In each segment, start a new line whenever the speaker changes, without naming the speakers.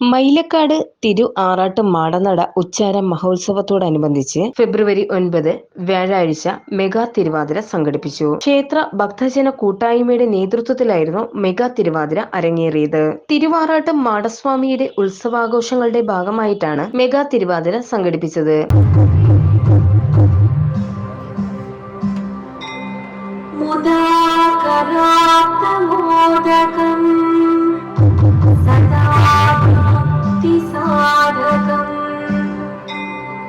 മൈലക്കാട് തിരു ആറാട്ട് മാടനട ഉച്ചാര മഹോത്സവത്തോടനുബന്ധിച്ച് ഫെബ്രുവരി ഒൻപത് വ്യാഴാഴ്ച മെഗാ തിരുവാതിര സംഘടിപ്പിച്ചു. ക്ഷേത്ര ഭക്തജന കൂട്ടായ്മയുടെ നേതൃത്വത്തിലായിരുന്നു മെഗാ തിരുവാതിര അരങ്ങേറിയത്. തിരുവാറാട്ട് മാടസ്വാമിയുടെ ഉത്സവാഘോഷങ്ങളുടെ ഭാഗമായിട്ടാണ് മെഗാ തിരുവാതിര സംഘടിപ്പിച്ചത്.
മുദാകരാത്ത മോദകം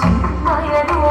చిన్మయను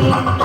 Allah.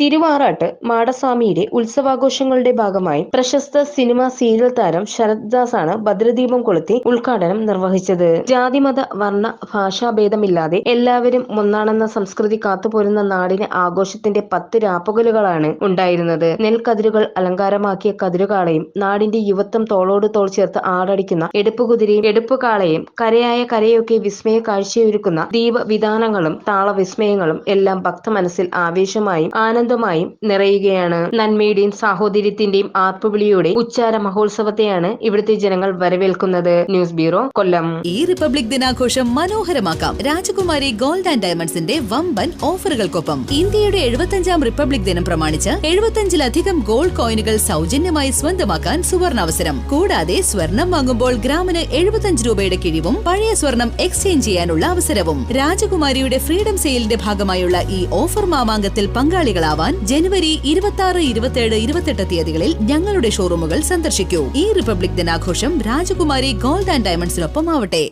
തിരുവാറാട്ട് മാടസ്വാമിയുടെ ഉത്സവാഘോഷങ്ങളുടെ ഭാഗമായി പ്രശസ്ത സിനിമ സീരിയൽ താരം ശരത്ദാസ് ആണ് ഭദ്രദീപം കൊളുത്തി ഉദ്ഘാടനം നിർവഹിച്ചത്. ജാതിമത വർണ ഭാഷാഭേദമില്ലാതെ എല്ലാവരും ഒന്നാണെന്ന സംസ്കൃതി കാത്തുപോരുന്ന നാടിന് ആഘോഷത്തിന്റെ പത്ത് രാപ്പകലുകളാണ് ഉണ്ടായിരുന്നത്. നെൽക്കതിരുകൾ അലങ്കാരമാക്കിയ കതിരുകാളയും നാടിന്റെ യുവത്വം തോളോട് തോൾ ചേർത്ത് ആടടിക്കുന്ന എടുപ്പുകുതിരയും എടുപ്പുകാളയും കരയായ കരയൊക്കെ വിസ്മയ കാഴ്ചയൊരുക്കുന്ന ദീപവിധാനങ്ങളും താളവിസ്മയങ്ങളും എല്ലാം ഭക്ത മനസ്സിൽ ആവേശമായും ആനന്ദമായും നിറയുകയാണ്. നന്മയുടെയും സാഹോദര്യത്തിന്റെയും ആർപ്പുവിളിയുടെ ഉച്ചാര മഹോത്സവത്തെയാണ് ഇവിടുത്തെ ജനങ്ങൾ വരവേൽക്കുന്നത്. News bureau Kollam.
ഈ റിപ്പബ്ലിക് ദിനാഘോഷം മനോഹരമാക്കാം. രാജകുമാരി ഗോൾഡ് ആൻഡ് ഡയമണ്ട്സിന്റെ വമ്പൻ ഓഫറുകൾക്കൊപ്പം ഇന്ത്യയുടെ എഴുപത്തഞ്ചാം റിപ്പബ്ലിക് ദിനം പ്രമാണിച്ച് എഴുപത്തഞ്ചിലധികം ഗോൾഡ് കോയിനുകൾ സൗജന്യമായി സ്വന്തമാക്കാൻ സുവർണാവസരം. കൂടാതെ സ്വർണം വാങ്ങുമ്പോൾ ഗ്രാമിന് എഴുപത്തഞ്ച് രൂപയുടെ കിഴിവും പഴയ സ്വർണം എക്സ്ചേഞ്ച് ചെയ്യാനുള്ള അവസരവും രാജകുമാരിയുടെ ഫ്രീഡം സെയിലിന്റെ ഭാഗമായുള്ള ഈ ഓഫർ മാമാങ്കത്തിൽ പങ്കാളികളാവാൻ ജനുവരി ഇരുപത്തി ആറ് ഇരുപത്തിയേഴ് ഇരുപത്തെട്ട് തീയതികളിൽ ഞങ്ങളുടെ ഷോറൂമുകൾ സന്ദർശിക്കൂ. ഈ റിപ്പബ്ലിക് ദിനാഘോഷം രാജകുമാരി ഗോൾഡ് ആൻഡ് ഡയമണ്ട്സിനൊപ്പം ആവട്ടെ